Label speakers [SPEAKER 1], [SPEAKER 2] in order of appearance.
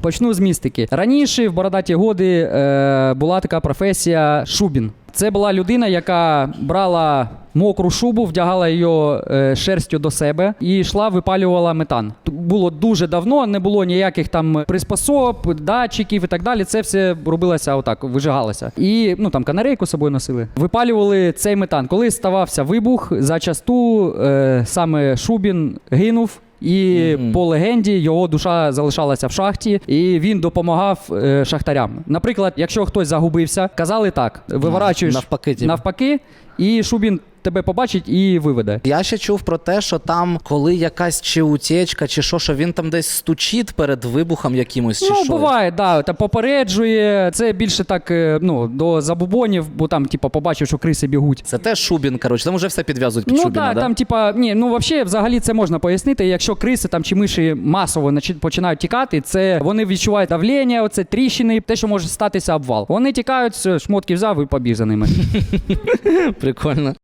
[SPEAKER 1] Почну з містики. Раніше в бородаті годи е, була така професія шубін. Це була людина, яка брала мокру шубу, вдягала її е, шерстю до себе і йшла, випалювала метан. Було дуже давно, не було ніяких там приспособ, датчиків і так далі. Це все робилося отак, вижигалося. І ну там канарейку собою носили. Випалювали цей метан. Коли ставався вибух, зачасту е, саме Шубін гинув. І
[SPEAKER 2] Мгм.
[SPEAKER 1] по легенді його душа залишалася в шахті, і він допомагав е, шахтарям. Наприклад, якщо хтось загубився, казали так: виворачуєш
[SPEAKER 2] Навпаки,
[SPEAKER 1] навпаки, і Шубін тебе побачить і виведе.
[SPEAKER 2] Я ще чув про те, що там, коли якась чи утечка, чи що, що він там десь стучить перед вибухом якимось, чи
[SPEAKER 1] ну,
[SPEAKER 2] що.
[SPEAKER 1] буває, да, та попереджує. Це більше так е, ну, до забубонів, бо там, типу, побачив, що криси бігуть.
[SPEAKER 2] Це теж Шубін, коротше, там вже все підв'язують під
[SPEAKER 1] Ну
[SPEAKER 2] Шубіна,
[SPEAKER 1] так,
[SPEAKER 2] да?
[SPEAKER 1] там, типа, ні, ну взагалі, взагалі це можна пояснити. Якщо криси там чи миші масово начи- починають тікати, це вони відчувають давлення, оце тріщини, те, що може статися обвал. Вони тікають, все, шмотки взяв і побіг за ними.
[SPEAKER 2] Прикольно.